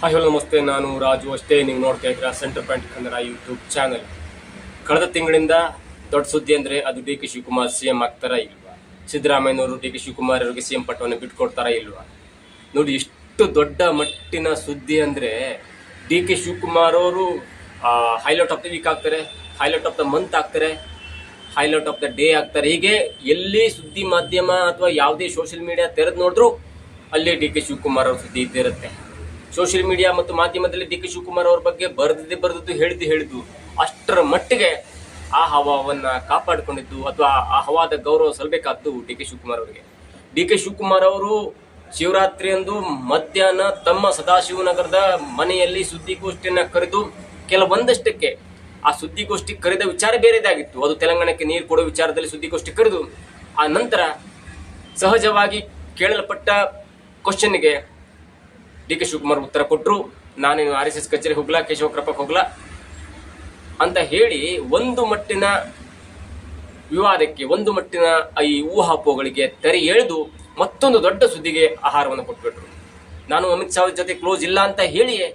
Hi hello, ನಮಸ್ತೆ. ನಾನು ರಾಜು ಅಷ್ಟೇ. ನೀವು ನೋಡ್ತಾ ಇದ್ದೀರಾ centre point Kannada YouTube channel ಕಳೆದ ತಿಂಗಳಿಂದ ದೊಡ್ಡ ಸುದ್ದಿ ಅಂದರೆ ಅದು D K Shivakumar C M ಆಗ್ತಾರಾ ಇಲ್ವಾ? ಸಿದ್ದರಾಮಯ್ಯನವರು ಡಿ ಕೆ ಶಿವಕುಮಾರ್ ಅವರಿಗೆ ಸಿ ಎಂ ಪಟ್ಟವನ್ನು ಬಿಟ್ಕೊಡ್ತಾರಾ ಇಲ್ವಾ? ನೋಡಿ ಎಷ್ಟು ದೊಡ್ಡ ಮಟ್ಟಿನ ಸುದ್ದಿ ಅಂದರೆ ಡಿ ಕೆ ಶಿವಕುಮಾರ್ ಅವರು ಹೈಲೈಟ್ ಆಫ್ ದ ವೀಕ್ ಆಗ್ತಾರೆ ಹೈಲೈಟ್ ಆಫ್ ದ ಮಂತ್ ಆಗ್ತಾರೆ ಹೈಲೈಟ್ ಆಫ್ ದ ಡೇ ಆಗ್ತಾರೆ. ಹೀಗೆ ಎಲ್ಲಿ ಸುದ್ದಿ ಮಾಧ್ಯಮ ಅಥವಾ ಯಾವುದೇ ಸೋಷಿಯಲ್ ಮೀಡಿಯಾ ತೆರೆದು ನೋಡಿದ್ರು ಅಲ್ಲಿ ಡಿ ಕೆ ಶಿವಕುಮಾರ್ ಅವ್ರ ಸುದ್ದಿ ಇದ್ದೇ ಇರುತ್ತೆ ಸೋಷಿಯಲ್ ಮೀಡಿಯಾ ಮತ್ತು ಮಾಧ್ಯಮದಲ್ಲಿ ಡಿ ಕೆ ಶಿವಕುಮಾರ್ ಅವ್ರ ಬಗ್ಗೆ ಬರೆದಿದ್ದೆ ಬರೆದದ್ದು ಹೇಳಿದ್ದು ಹೇಳಿದ್ದು ಅಷ್ಟರ ಮಟ್ಟಿಗೆ ಆ ಹವಾವನ್ನ ಕಾಪಾಡಿಕೊಂಡಿದ್ದು ಅಥವಾ ಆ ಹವಾದ ಗೌರವ ಸಲ್ಲಬೇಕಾದ್ದು ಡಿ ಕೆ ಶಿವಕುಮಾರ್ ಅವರಿಗೆ. ಡಿ ಕೆ ಶಿವಕುಮಾರ್ ಅವರು ಶಿವರಾತ್ರಿಯಂದು ಮಧ್ಯಾಹ್ನ ತಮ್ಮ ಸದಾಶಿವನಗರದ ಮನೆಯಲ್ಲಿ ಸುದ್ದಿಗೋಷ್ಠಿಯನ್ನು ಕರೆದು ಕೆಲವೊಂದಷ್ಟಕ್ಕೆ ಆ ಸುದ್ದಿಗೋಷ್ಠಿ ಕರೆದ ವಿಚಾರ ಬೇರೆದಾಗಿತ್ತು. ಅದು ತೆಲಂಗಾಣಕ್ಕೆ ನೀರು ಕೊಡೋ ವಿಚಾರದಲ್ಲಿ ಸುದ್ದಿಗೋಷ್ಠಿ ಕರೆದು ಆ ನಂತರ ಸಹಜವಾಗಿ ಕೇಳಲ್ಪಟ್ಟ ಕ್ವಶನ್ಗೆ ಡಿ ಕೆ ಶಿವಕುಮಾರ್ ಉತ್ತರ ಕೊಟ್ಟರು ನಾನೇನು ಆರ್ ಎಸ್ ಎಸ್ ಕಚೇರಿ ಹೋಗ್ಲಾ ಕೇಶವ ಕೃಪಕ್ಕೆ ಹೋಗ್ಲಾ ಅಂತ ಹೇಳಿ ಒಂದು ಮಟ್ಟಿನ ವಿವಾದಕ್ಕೆ, ಒಂದು ಮಟ್ಟಿನ ಈ ಊಹಾಪೋಗಳಿಗೆ ತೆರೆ ಎಳೆದು ಮತ್ತೊಂದು ದೊಡ್ಡ ಸುದ್ದಿಗೆ ಆಹಾರವನ್ನು ಕೊಟ್ಬಿಟ್ರು. ನಾನು ಅಮಿತ್ ಶಾ ಜೊತೆ ಕ್ಲೋಸ್ ಇಲ್ಲ ಅಂತ ಹೇಳಿಯೇ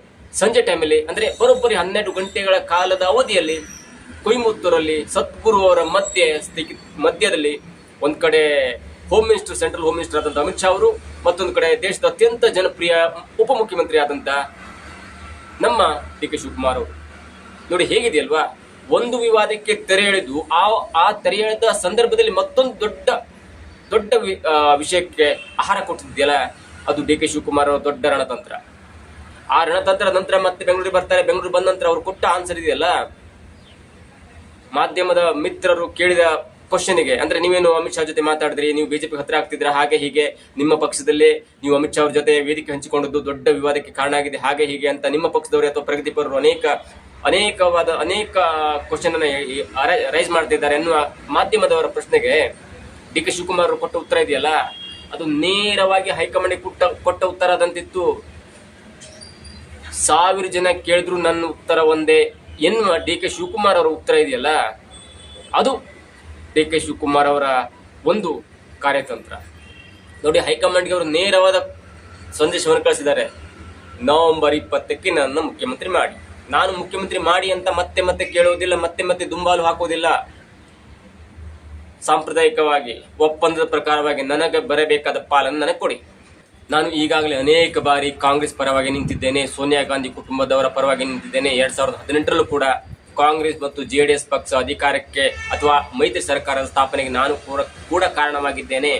ಸಂಜೆ ಟೈಮಲ್ಲಿ ಅಂದರೆ ಬರೋಬ್ಬರಿ ಹನ್ನೆರಡು ಗಂಟೆಗಳ ಕಾಲದ ಅವಧಿಯಲ್ಲಿ ಕೊಯಮತ್ತೂರಲ್ಲಿ ಸದ್ಗುರು ಅವರ ಮಧ್ಯೆ ಮಧ್ಯದಲ್ಲಿ ಒಂದು ಕಡೆ home minister central home minister ಆದಂತ ಅಮಿತ್ ಶಾ ಅವರು, ಮತ್ತೊಂದು ಕಡೆ ದೇಶದ ಅತ್ಯಂತ ಜನಪ್ರಿಯ ಉಪಮುಖ್ಯಮಂತ್ರಿ ಆದಂತ ನಮ್ಮ ಡಿ ಕೆ ಶಿವಕುಮಾರ್ ಅವರು. ನೋಡಿ, ಹೇಗಿದೆಯಲ್ವಾ? ಒಂದು ವಿವಾದಕ್ಕೆ ತೆರೆ ಎಳೆದು ಆ ಆ ತೆರೆ ಎಳೆದ ಸಂದರ್ಭದಲ್ಲಿ ಮತ್ತೊಂದು ದೊಡ್ಡ ದೊಡ್ಡ ವಿಷಯಕ್ಕೆ ಆಹಾರ ಕೊಟ್ಟಿದ್ದೀಯಲ್ಲ ಅದು ಡಿ ಕೆ ಶಿವಕುಮಾರ್ ಅವರ ದೊಡ್ಡ ರಣತಂತ್ರ. ಆ ರಣತಂತ್ರ ನಂತರ ಮತ್ತೆ ಬೆಂಗಳೂರಿಗೆ ಬರ್ತಾರೆ. ಬೆಂಗಳೂರು ಬಂದ ನಂತರ ಅವ್ರು ಕೊಟ್ಟ ಆನ್ಸರ್ ಇದೆಯಲ್ಲ? ಮಾಧ್ಯಮದ ಮಿತ್ರರು ಕೇಳಿದ ಕ್ವಶನ್ಗೆ ಅಂದ್ರೆ ನೀವೇನು ಅಮಿತ್ ಶಾ ಜೊತೆ ಮಾತಾಡಿದ್ರಿ, ನೀವು ಬಿಜೆಪಿ ಹತ್ರ ಆಗ್ತಿದ್ರ ಹಾಗೆ ಹೀಗೆ ನಿಮ್ಮ ಪಕ್ಷದಲ್ಲಿ ನೀವು ಅಮಿತ್ ಶಾ ಅವ್ರ ಜೊತೆ ವೇದಿಕೆ ಹಂಚಿಕೊಂಡದ್ದು ದೊಡ್ಡ ವಿವಾದಕ್ಕೆ ಕಾರಣ ಆಗಿದೆ, ಹಾಗೆ ಹೀಗೆ ಅಂತ ನಿಮ್ಮ ಪಕ್ಷದವರು ಅಥವಾ ಪ್ರಗತಿಪರರು ಅನೇಕ, ಅನೇಕವಾದ, ಅನೇಕ ಕ್ವಶನ್ ಅನ್ನ ರೈಸ್ ಮಾಡ್ತಿದ್ದಾರೆ ಎನ್ನುವ ಮಾಧ್ಯಮದವರ ಪ್ರಶ್ನೆಗೆ ಡಿ ಕೆ ಶಿವಕುಮಾರ್ ಕೊಟ್ಟ ಉತ್ತರ ಇದೆಯಲ್ಲ, ಅದು ನೇರವಾಗಿ ಹೈಕಮಾಂಡ್ ಕೊಟ್ಟ ಕೊಟ್ಟ ಉತ್ತರ ಅದಂತಿತ್ತು ಸಾವಿರ ಜನ ಕೇಳಿದ್ರು ನನ್ನ ಉತ್ತರ ಒಂದೇ ಎನ್ನುವ ಡಿ ಕೆ ಶಿವಕುಮಾರ್ ಅವರ ಉತ್ತರ ಇದೆಯಲ್ಲ, ಅದು ಡಿ ಕೆ ಶಿವಕುಮಾರ್ ಅವರ ಒಂದು ಕಾರ್ಯತಂತ್ರ. ನೋಡಿ, ಹೈಕಮಾಂಡ್ಗೆ ಅವರು ನೇರವಾದ ಸಂದೇಶವನ್ನು ಕಳಿಸಿದ್ದಾರೆ. ನವೆಂಬರ್ ಇಪ್ಪತ್ತಕ್ಕೆ ನನ್ನ ಮುಖ್ಯಮಂತ್ರಿ ಮಾಡಿ. ನಾನು ಮುಖ್ಯಮಂತ್ರಿ ಮಾಡಿ ಅಂತ ಮತ್ತೆ ಮತ್ತೆ ಕೇಳುವುದಿಲ್ಲ, ಮತ್ತೆ ಮತ್ತೆ ದುಂಬಾಲು ಹಾಕುವುದಿಲ್ಲ. ಸಾಂಪ್ರದಾಯಿಕವಾಗಿ, ಒಪ್ಪಂದದ ಪ್ರಕಾರವಾಗಿ ನನಗೆ ಬರಬೇಕಾದ ಪಾಲನ್ನು ನನಗೆ ಕೊಡಿ. ನಾನು ಈಗಾಗಲೇ ಅನೇಕ ಬಾರಿ ಕಾಂಗ್ರೆಸ್ ಪರವಾಗಿ ನಿಂತಿದ್ದೇನೆ, ಸೋನಿಯಾ ಗಾಂಧಿ ಕುಟುಂಬದವರ ಪರವಾಗಿ ನಿಂತಿದ್ದೇನೆ. ಎರಡ್ ಸಾವಿರದ ಹದಿನೆಂಟರಲ್ಲೂ ಕೂಡ ಕಾಂಗ್ರೆಸ್ ಮತ್ತು ಜೆಡಿಎಸ್ ಪಕ್ಷ ಅಧಿಕಾರಕ್ಕೆ ಅಥವಾ ಮೈತ್ರಿ ಸರ್ಕಾರದ ಸ್ಥಾಪನೆಗೆ ನಾನು ಕೂಡ ಕೂಡ ಕಾರಣವಾಗಿದ್ದೇನೆ.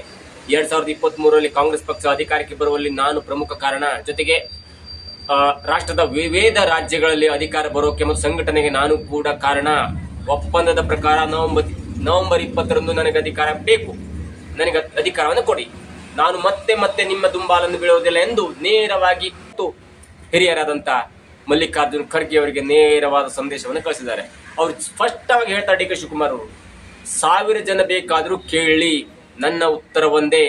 ಎರಡ್ ಸಾವಿರದ ಇಪ್ಪತ್ತ್ ಮೂರರಲ್ಲಿ ಕಾಂಗ್ರೆಸ್ ಪಕ್ಷ ಅಧಿಕಾರಕ್ಕೆ ಬರುವಲ್ಲಿ ನಾನು ಪ್ರಮುಖ ಕಾರಣ. ಜೊತೆಗೆ ರಾಷ್ಟ್ರದ ವಿವಿಧ ರಾಜ್ಯಗಳಲ್ಲಿ ಅಧಿಕಾರ ಬರೋಕೆ ಮತ್ತು ಸಂಘಟನೆಗೆ ನಾನು ಕೂಡ ಕಾರಣ. ಒಪ್ಪಂದದ ಪ್ರಕಾರ ನವೆಂಬರ್ ನವೆಂಬರ್ ಇಪ್ಪತ್ತರಂದು ನನಗೆ ಅಧಿಕಾರ ಬೇಕು. ನನಗೆ ಅಧಿಕಾರವನ್ನು ಕೊಡಿ. ನಾನು ಮತ್ತೆ ಮತ್ತೆ ನಿಮ್ಮ ದುಂಬಾಲನ್ನು ಬೀಳುವುದಿಲ್ಲ ಎಂದು ನೇರವಾಗಿ ಹಿರಿಯರಾದಂಥ ಮಲ್ಲಿಕಾರ್ಜುನ್ ಖರ್ಗೆ ಅವರಿಗೆ ನೇರವಾದ ಸಂದೇಶವನ್ನು ಕಳಿಸಿದ್ದಾರೆ. ಅವರು ಸ್ಪಷ್ಟವಾಗಿ ಹೇಳ್ತಾರೆ ಡಿ ಕೆ ಶಿವಕುಮಾರ್ ಅವರು, ಸಾವಿರ ಜನ ಬೇಕಾದರೂ ಕೇಳಿ, ನನ್ನ ಉತ್ತರ ಒಂದೇ.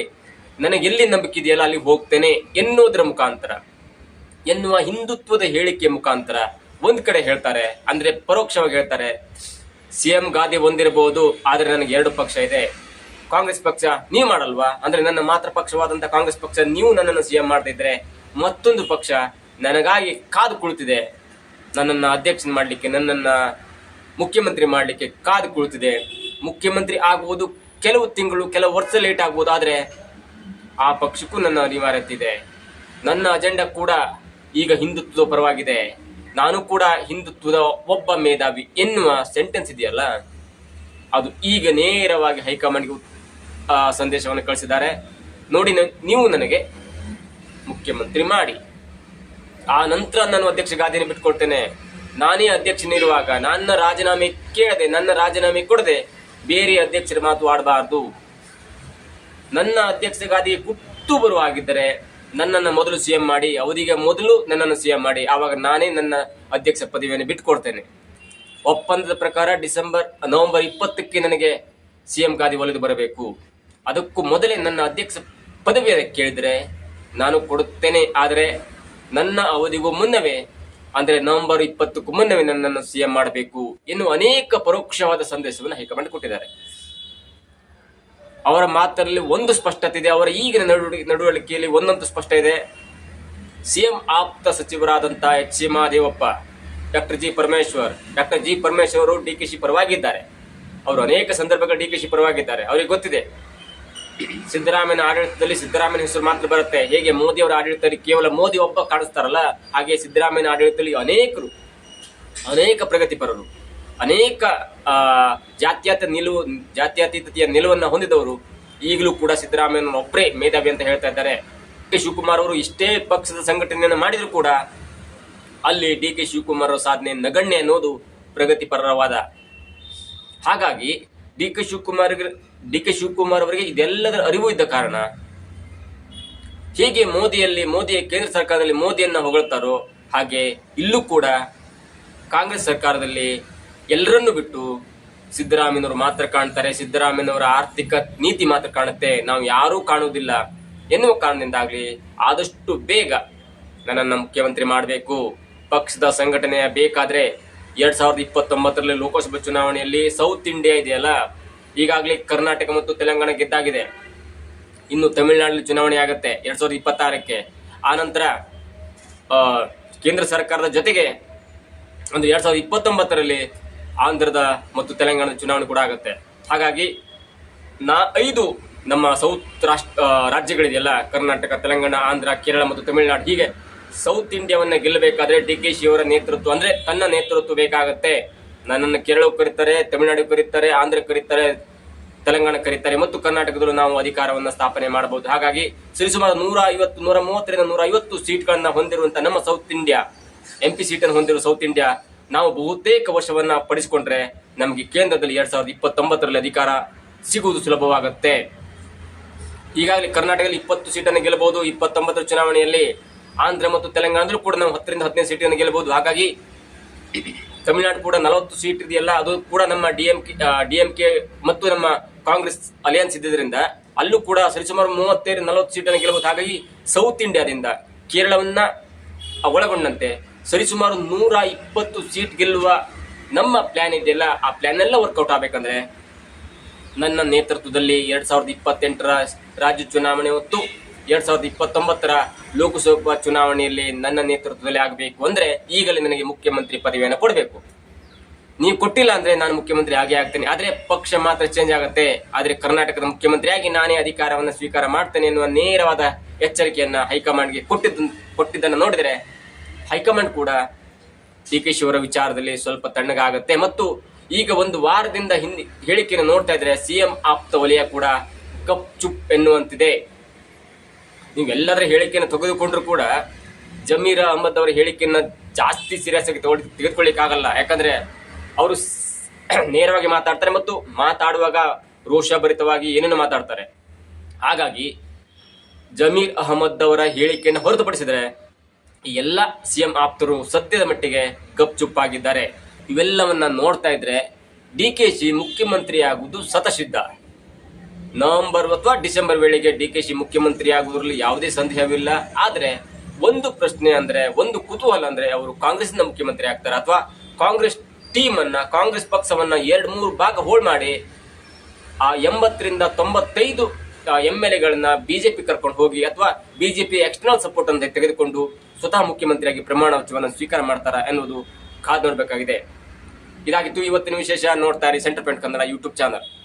ನನಗೆ ಎಲ್ಲಿ ನಂಬಿಕೆ ಇದೆಯಲ್ಲ ಅಲ್ಲಿ ಹೋಗ್ತೇನೆ ಎನ್ನುವುದರ ಮುಖಾಂತರ. ಎನ್ನುವ ಹಿಂದುತ್ವದ ಹೇಳಿಕೆ ಮುಖಾಂತರ ಒಂದು ಕಡೆ ಹೇಳ್ತಾರೆ, ಅಂದ್ರೆ ಪರೋಕ್ಷವಾಗಿ ಹೇಳ್ತಾರೆ ಸಿಎಂ ಗಾದೆ ಒಂದಿರಬಹುದು, ಆದರೆ ನನಗೆ ಎರಡು ಪಕ್ಷ ಇದೆ. ಕಾಂಗ್ರೆಸ್ ಪಕ್ಷ ನೀವು ಮಾಡಲ್ವಾ? ಅಂದ್ರೆ ನನ್ನ ಮಾತೃ ಪಕ್ಷವಾದಂಥ ಕಾಂಗ್ರೆಸ್ ಪಕ್ಷ, ನೀವು ನನ್ನನ್ನು ಸಿಎಂ ಮಾಡ್ತಿದ್ರೆ ಮತ್ತೊಂದು ಪಕ್ಷ ನನಗಾಗಿ ಕಾದು ಕುಳಿತಿದೆ. ನನ್ನನ್ನು ಅಧ್ಯಕ್ಷ ಮಾಡಲಿಕ್ಕೆ, ನನ್ನನ್ನು ಮುಖ್ಯಮಂತ್ರಿ ಮಾಡಲಿಕ್ಕೆ ಕಾದು ಕುಳಿತಿದೆ. ಮುಖ್ಯಮಂತ್ರಿ ಆಗುವುದು ಕೆಲವು ತಿಂಗಳು, ಕೆಲವು ವರ್ಷ ಲೇಟ್ ಆಗ್ಬೋದು, ಆದರೆ ಆ ಪಕ್ಷಕ್ಕೂ ನನ್ನ ಅನಿವಾರ್ಯತೆ ಇದೆ. ನನ್ನ ಅಜೆಂಡಾ ಕೂಡ ಈಗ ಹಿಂದುತ್ವದ ಪರವಾಗಿದೆ. ನಾನು ಕೂಡ ಹಿಂದುತ್ವದ ಒಬ್ಬ ಮೇಧಾವಿ ಎನ್ನುವ ಸೆಂಟೆನ್ಸ್ ಇದೆಯಲ್ಲ, ಅದು ಈಗ ನೇರವಾಗಿ ಹೈಕಮಾಂಡ್ಗೆ ಸಂದೇಶವನ್ನು ಕಳಿಸಿದ್ದಾರೆ. ನೋಡಿ ನೀವು ನನಗೆ ಮುಖ್ಯಮಂತ್ರಿ ಮಾಡಿ. ಆ ನಂತರ ನಾನು ಅಧ್ಯಕ್ಷ ಗಾದಿನ ಬಿಟ್ಕೊಡ್ತೇನೆ ನಾನೇ ಅಧ್ಯಕ್ಷನಿರುವಾಗ ನನ್ನ ರಾಜೀನಾಮೆ ಕೇಳದೆ, ನನ್ನ ರಾಜೀನಾಮೆ ಕೊಡದೆ ಬೇರೆ ಅಧ್ಯಕ್ಷರ ಮಾತು ಆಡಬಾರ್ದು. ನನ್ನ ಅಧ್ಯಕ್ಷ ಕುತ್ತು ಬರುವಾಗಿದ್ದರೆ ನನ್ನನ್ನು ಮೊದಲು ಸಿಎಂ ಮಾಡಿ, ಅವಧಿಗೆ ಮೊದಲು ನನ್ನನ್ನು ಸಿಎಂ ಮಾಡಿ, ಆವಾಗ ನಾನೇ ನನ್ನ ಅಧ್ಯಕ್ಷ ಪದವಿಯನ್ನು ಬಿಟ್ಕೊಡ್ತೇನೆ ಒಪ್ಪಂದದ ಪ್ರಕಾರ ಡಿಸೆಂಬರ್, ನವೆಂಬರ್ ಇಪ್ಪತ್ತಕ್ಕೆ ನನಗೆ ಸಿಎಂ ಗಾದಿ ಒಲಿದು ಬರಬೇಕು. ಅದಕ್ಕೂ ಮೊದಲೇ ನನ್ನ ಅಧ್ಯಕ್ಷ ಪದವಿಯನ್ನು ಕೇಳಿದರೆ ನಾನು ಕೊಡುತ್ತೇನೆ. ಆದರೆ ನನ್ನ ಅವಧಿಗೂ ಮುನ್ನವೇ, ಅಂದ್ರೆ ನವೆಂಬರ್ ಇಪ್ಪತ್ತಕ್ಕೂ ಮುನ್ನವೇ ನನ್ನನ್ನು ಸಿಎಂ ಮಾಡಬೇಕು ಎನ್ನುವ ಅನೇಕ ಪರೋಕ್ಷವಾದ ಸಂದೇಶವನ್ನು ಹೈಕಮಾಂಡ್ ಕೊಟ್ಟಿದ್ದಾರೆ. ಅವರ ಮಾತಿನಲ್ಲಿ ಒಂದು ಸ್ಪಷ್ಟತೆ ಇದೆ, ಅವರ ಈಗಿನ ನಡವಳಿಕೆ ನಡವಳಿಕೆಯಲ್ಲಿ ಒಂದಂತೂ ಸ್ಪಷ್ಟ ಇದೆ. ಸಿಎಂ ಆಪ್ತ ಸಚಿವರಾದಂತಹ H C Mahadevappa, doctor G Parameshwar, doctor G Parameshwar D K Shi ಪರವಾಗಿದ್ದಾರೆ. ಅವರು ಅನೇಕ ಸಂದರ್ಭಗಳು ಡಿ ಕೆ ಶಿ ಪರವಾಗಿದ್ದಾರೆ. ಅವರಿಗೆ ಗೊತ್ತಿದೆ ಸಿದ್ದರಾಮಯ್ಯನ ಆಡಳಿತದಲ್ಲಿ ಸಿದ್ದರಾಮಯ್ಯನ ಹೆಸರು ಮಾತ್ರ ಬರುತ್ತೆ. ಹೇಗೆ ಮೋದಿ ಅವರ ಆಡಳಿತದಲ್ಲಿ ಕೇವಲ ಮೋದಿ ಒಬ್ಬ ಕಾಣಿಸ್ತಾರಲ್ಲ, ಹಾಗೆ ಸಿದ್ದರಾಮಯ್ಯನ ಆಡಳಿತದಲ್ಲಿ ಅನೇಕರು, ಅನೇಕ ಪ್ರಗತಿಪರರು ಅನೇಕ ಜಾತ್ಯತ ನಿಲುವು, ಜಾತ್ಯಾತೀತತೆಯ ನಿಲುವನ್ನು ಹೊಂದಿದವರು ಈಗಲೂ ಕೂಡ ಸಿದ್ದರಾಮಯ್ಯನ ಒಬ್ಬರೇ ಮೇಧಾವಿ ಅಂತ ಹೇಳ್ತಾ ಇದ್ದಾರೆ. ಡಿ ಕೆ ಶಿವಕುಮಾರ್ ಅವರು ಇಷ್ಟೇ ಪಕ್ಷದ ಸಂಘಟನೆಯನ್ನು ಮಾಡಿದ್ರು ಕೂಡ ಅಲ್ಲಿ ಡಿ ಕೆ ಶಿವಕುಮಾರ್ ಅವರ ಸಾಧನೆ ನಗಣ್ಯ ಅನ್ನೋದು ಪ್ರಗತಿಪರವಾದ. ಹಾಗಾಗಿ D K Shivakumar D K Shivakumar ಅವರಿಗೆ ಇದೆಲ್ಲದರ ಅರಿವು ಇದ್ದ ಕಾರಣ ಹೇಗೆ ಮೋದಿಯಲ್ಲಿ, ಮೋದಿಯ ಕೇಂದ್ರ ಸರ್ಕಾರದಲ್ಲಿ ಮೋದಿಯನ್ನ ಹೊಗಳ್ತಾರೋ ಹಾಗೆ ಇಲ್ಲೂ ಕೂಡ ಕಾಂಗ್ರೆಸ್ ಸರ್ಕಾರದಲ್ಲಿ ಎಲ್ಲರನ್ನು ಬಿಟ್ಟು ಸಿದ್ದರಾಮಯ್ಯನವರು ಮಾತ್ರ ಕಾಣ್ತಾರೆ, ಸಿದ್ದರಾಮಯ್ಯನವರ ಆರ್ಥಿಕ ನೀತಿ ಮಾತ್ರ ಕಾಣುತ್ತೆ, ನಾವು ಯಾರೂ ಕಾಣುವುದಿಲ್ಲ ಎನ್ನುವ ಕಾರಣದಿಂದಾಗ್ಲಿ ಆದಷ್ಟು ಬೇಗ ನನ್ನನ್ನು ಮುಖ್ಯಮಂತ್ರಿ ಮಾಡಬೇಕು. ಪಕ್ಷದ ಸಂಘಟನೆಯ ಬೇಕಾದ್ರೆ ಎರಡ್ ಸಾವಿರದ ಇಪ್ಪತ್ತೊಂಬತ್ತರಲ್ಲಿ ಲೋಕಸಭಾ ಚುನಾವಣೆಯಲ್ಲಿ ಸೌತ್ ಇಂಡಿಯಾ ಇದೆಯಲ್ಲ ಈಗಾಗಲೇ ಕರ್ನಾಟಕ ಮತ್ತು ತೆಲಂಗಾಣ ಗೆದ್ದಾಗಿದೆ. ಇನ್ನು ತಮಿಳುನಾಡಲ್ಲಿ ಚುನಾವಣೆ ಆಗುತ್ತೆ ಎರಡ್ ಸಾವಿರದ ಇಪ್ಪತ್ತಾರಕ್ಕೆ. ಆ ನಂತರ ಕೇಂದ್ರ ಸರ್ಕಾರದ ಜೊತೆಗೆ ಒಂದು ಎರಡ್ ಸಾವಿರದ ಇಪ್ಪತ್ತೊಂಬತ್ತರಲ್ಲಿ ಆಂಧ್ರದ ಮತ್ತು ತೆಲಂಗಾಣದ ಚುನಾವಣೆ ಕೂಡ ಆಗುತ್ತೆ. ಹಾಗಾಗಿ ನಾ ಐದು ನಮ್ಮ ಸೌತ್ ರಾಷ್ಟ್ರ ರಾಜ್ಯಗಳಿದೆಯಲ್ಲ ಕರ್ನಾಟಕ, ತೆಲಂಗಾಣ, ಆಂಧ್ರ, ಕೇರಳ ಮತ್ತು ತಮಿಳುನಾಡು. ಹೀಗೆ ಸೌತ್ ಇಂಡಿಯಾವನ್ನು ಗೆಲ್ಲಬೇಕಾದ್ರೆ ಡಿ ಕೆ ಶಿ ಅವರ ನೇತೃತ್ವ ಅಂದ್ರೆ ತನ್ನ ನೇತೃತ್ವ ಬೇಕಾಗತ್ತೆ. ನನ್ನನ್ನು ಕೇರಳಕ್ಕೆ ಕರೀತಾರೆ, ತಮಿಳುನಾಡು ಕರೀತಾರೆ, ಆಂಧ್ರ ಕರೀತಾರೆ, ತೆಲಂಗಾಣ ಕರೀತಾರೆ ಮತ್ತು ಕರ್ನಾಟಕದಲ್ಲೂ ನಾವು ಅಧಿಕಾರವನ್ನು ಸ್ಥಾಪನೆ ಮಾಡಬಹುದು. ಹಾಗಾಗಿ ಸರಿಸುಮಾರು ನೂರ ಐವತ್ತು ನೂರ ಮೂವತ್ತರಿಂದ ನೂರ ಐವತ್ತು ಸೀಟ್ಗಳನ್ನ ಹೊಂದಿರುವಂತಹ ನಮ್ಮ ಸೌತ್ ಇಂಡಿಯಾ ಎಂ ಪಿ ಸೀಟನ್ನು ಹೊಂದಿರುವ ಸೌತ್ ಇಂಡಿಯಾ ನಾವು ಬಹುತೇಕ ವರ್ಷವನ್ನ ಪಡಿಸಿಕೊಂಡ್ರೆ ನಮಗೆ ಕೇಂದ್ರದಲ್ಲಿ ಎರಡ್ ಸಾವಿರದ ಇಪ್ಪತ್ತೊಂಬತ್ತರಲ್ಲಿ ಅಧಿಕಾರ ಸಿಗುವುದು ಸುಲಭವಾಗುತ್ತೆ. ಈಗಾಗಲೇ ಕರ್ನಾಟಕದಲ್ಲಿ ಇಪ್ಪತ್ತು ಸೀಟನ್ನು ಗೆಲ್ಲಬಹುದು. ಇಪ್ಪತ್ತೊಂಬತ್ತರ ಚುನಾವಣೆಯಲ್ಲಿ ಆಂಧ್ರ ಮತ್ತು ತೆಲಂಗಾಣದಲ್ಲೂ ಕೂಡ ನಾವು ಹತ್ತರಿಂದ ಹದಿನೈದು ಸೀಟನ್ನು ಗೆಲ್ಲಬಹುದು. ಹಾಗಾಗಿ ತಮಿಳುನಾಡು ಕೂಡ ನಲವತ್ತು ಸೀಟ್ ಇದೆಯಲ್ಲ, ಅದು ಕೂಡ ನಮ್ಮ ಡಿಎಂಕೆ ಡಿಎಂಕೆ ಮತ್ತು ನಮ್ಮ ಕಾಂಗ್ರೆಸ್ ಅಲಿಯನ್ಸ್ ಇದ್ದಿದ್ದರಿಂದ ಅಲ್ಲೂ ಕೂಡ ಸರಿಸುಮಾರು ಮೂವತ್ತೈದು, ನಲವತ್ತು ಸೀಟನ್ನು ಗೆಲ್ಲಬಹುದು ಹಾಗಾಗಿ ಸೌತ್ ಇಂಡಿಯಾದಿಂದ ಕೇರಳವನ್ನ ಒಳಗೊಂಡಂತೆ ಸರಿಸುಮಾರು ನೂರ ಇಪ್ಪತ್ತು ಸೀಟ್ ಗೆಲ್ಲುವ ನಮ್ಮ ಪ್ಲಾನ್ ಇದೆಯಲ್ಲ, ಆ ಪ್ಲಾನ್ ಎಲ್ಲ ವರ್ಕೌಟ್ ಆಗಬೇಕಂದ್ರೆ ನನ್ನ ನೇತೃತ್ವದಲ್ಲಿ ಎರಡ್ ಸಾವಿರದ ಇಪ್ಪತ್ತೆಂಟರ ರಾಜ್ಯ ಚುನಾವಣೆ ಮತ್ತು ಎರಡ್ ಸಾವಿರದ ಇಪ್ಪತ್ತೊಂಬತ್ತರ ಲೋಕಸಭಾ ಚುನಾವಣೆಯಲ್ಲಿ ನನ್ನ ನೇತೃತ್ವದಲ್ಲಿ ಆಗಬೇಕು ಅಂದ್ರೆ ಈಗಲೇ ನನಗೆ ಮುಖ್ಯಮಂತ್ರಿ ಪದವಿಯನ್ನು ಕೊಡಬೇಕು. ನೀವು ಕೊಟ್ಟಿಲ್ಲ ಅಂದ್ರೆ ನಾನು ಮುಖ್ಯಮಂತ್ರಿ ಆಗೇ ಆಗ್ತೇನೆ. ಆದ್ರೆ ಪಕ್ಷ ಮಾತ್ರ ಚೇಂಜ್ ಆಗುತ್ತೆ. ಆದ್ರೆ ಕರ್ನಾಟಕದ ಮುಖ್ಯಮಂತ್ರಿಯಾಗಿ ನಾನೇ ಅಧಿಕಾರವನ್ನು ಸ್ವೀಕಾರ ಮಾಡ್ತೇನೆ ಎನ್ನುವ ನೇರವಾದ ಎಚ್ಚರಿಕೆಯನ್ನ ಹೈಕಮಾಂಡ್ಗೆ ಕೊಟ್ಟಿದ್ದ ಕೊಟ್ಟಿದ್ದನ್ನು ನೋಡಿದರೆ ಹೈಕಮಾಂಡ್ ಕೂಡ ಡಿ ಕೆ ಶಿವರ ವಿಚಾರದಲ್ಲಿ ಸ್ವಲ್ಪ ತಣ್ಣಗಾಗುತ್ತೆ. ಮತ್ತು ಈಗ ಒಂದು ವಾರದಿಂದ ಹಿಂದಿ ಹೇಳಿಕೆಯನ್ನು ನೋಡ್ತಾ ಇದ್ರೆ ಸಿಎಂ ಆಪ್ತ ವಲಯ ಕೂಡ ಕಪ್ ಚುಪ್ ಎನ್ನುವಂತಿದೆ. ನೀವೆಲ್ಲದರ ಹೇಳಿಕೆಯನ್ನು ತೆಗೆದುಕೊಂಡ್ರು ಕೂಡ ಜಮೀರ್ ಅಹಮದ್ ಅವರ ಹೇಳಿಕೆಯನ್ನ ಜಾಸ್ತಿ ಸೀರಿಯಸ್ ಆಗಿ ತೆಗೆದುಕೊಳ್ಳಿಕ್ಕಾಗಲ್ಲ. ಯಾಕಂದ್ರೆ ಅವರು ನೇರವಾಗಿ ಮಾತಾಡ್ತಾರೆ ಮತ್ತು ಮಾತಾಡುವಾಗ ರೋಷಭರಿತವಾಗಿ ಏನೇನು ಮಾತಾಡ್ತಾರೆ. ಹಾಗಾಗಿ ಜಮೀರ್ ಅಹಮದ್ ಅವರ ಹೇಳಿಕೆಯನ್ನು ಹೊರತುಪಡಿಸಿದರೆ ಈ ಎಲ್ಲ ಸಿಎಂ ಆಪ್ತರು ಸತ್ಯದ ಮಟ್ಟಿಗೆ ಗಪ್ಚುಪ್ಪಾಗಿದ್ದಾರೆ ಇವೆಲ್ಲವನ್ನ ನೋಡ್ತಾ ಇದ್ರೆ ಡಿ ಕೆ ಶಿ ಮುಖ್ಯಮಂತ್ರಿ ಆಗುವುದು ಸತಸಿದ್ಧ ನವೆಂಬರ್ ಅಥವಾ ಡಿಸೆಂಬರ್ ವೇಳೆಗೆ ಡಿ ಕೆ ಶಿ ಮುಖ್ಯಮಂತ್ರಿ ಆಗುವುದರಲ್ಲಿ ಯಾವುದೇ ಸಂದೇಹವಿಲ್ಲ. ಆದರೆ ಒಂದು ಪ್ರಶ್ನೆ ಅಂದ್ರೆ, ಒಂದು ಕುತೂಹಲ ಅಂದ್ರೆ ಅವರು ಕಾಂಗ್ರೆಸ್ನ ಮುಖ್ಯಮಂತ್ರಿ ಆಗ್ತಾರೆ. ಅಥವಾ ಕಾಂಗ್ರೆಸ್ ಟೀಮ್ ಅನ್ನ ಕಾಂಗ್ರೆಸ್ ಪಕ್ಷವನ್ನ ಎರಡ್ ಮೂರು ಭಾಗ ಹೋಲ್ಡ್ ಮಾಡಿ ಆ ಎಂಬತ್ತರಿಂದ ತೊಂಬತ್ತೈದು ಎಂ ಎಲ್ ಎಗಳನ್ನ ಬಿಜೆಪಿ ಕರ್ಕೊಂಡು ಹೋಗಿ ಅಥವಾ ಬಿಜೆಪಿ ಎಕ್ಸ್ಟರ್ನಲ್ ಸಪೋರ್ಟ್ ಅಂತ ತೆಗೆದುಕೊಂಡು ಸ್ವತಃ ಮುಖ್ಯಮಂತ್ರಿಯಾಗಿ ಪ್ರಮಾಣ ವಚನವನ್ನು ಸ್ವೀಕಾರ ಮಾಡ್ತಾರ ಎನ್ನುವುದು ಕಾದು ನೋಡಬೇಕಾಗಿದೆ. ಇದಾಗಿತ್ತು ಇವತ್ತಿನ ವಿಶೇಷ. ನೋಡ್ತಾ ಇರಿ centre point Kannada YouTube channel.